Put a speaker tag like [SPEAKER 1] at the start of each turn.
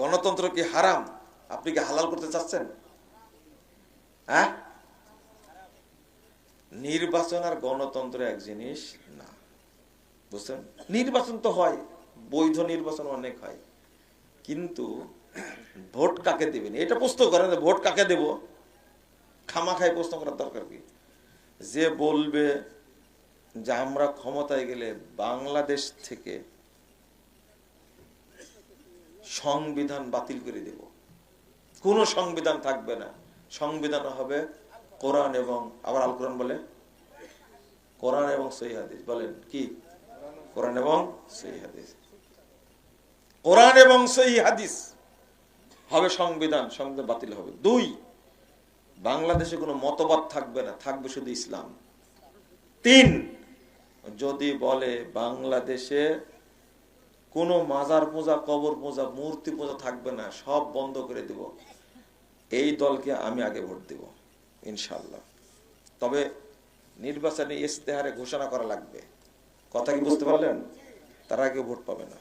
[SPEAKER 1] গণতন্ত্র কি হারাম। আপনি কি হালাল করতে চাচ্ছেন? হ্যাঁ? নির্বাচন আর গণতন্ত্র এক জিনিস না। বুঝছেন? নির্বাচন তো হয়, বৈধ নির্বাচন অনেক হয়। কিন্তু ভোট কাকে দেবেন? এটা প্রশ্ন করেন ভোট কাকে দেব? খামাখাই প্রশ্ন করার দরকার কি? যে বলবে যে আমরা ক্ষমতায় গেলে বাংলাদেশ থেকে সংবিধান বাতিল করে দেব। কোন সংবিধান থাকবে না। সংবিধান হবে কোরআন এবং, আবার আল কোরআন বলে? কোরআন এবং সহি হাদিস। বলেন, কি? কোরআন এবং সহি হাদিস। কোরআন এবং হাদিস হবে সংবিধান সংবিধান বাতিল হবে। দুই, বাংলাদেশে কোনো মতবাদ থাকবে না, থাকবে শুধু ইসলাম। তিন, যদি বলে বাংলাদেশে কোনো মাজার পূজা, কবর পূজা, মূর্তি পূজা থাকবে না, সব বন্ধ করে দিব। এই দলকে আমি আগে ভোট দেব ইনশাল্লাহ তবে নির্বাচনে ইস্তেহারে ঘোষণা করা লাগবে। কথা কি বুঝতে পারলেন? তারা আগে ভোট পাবে না।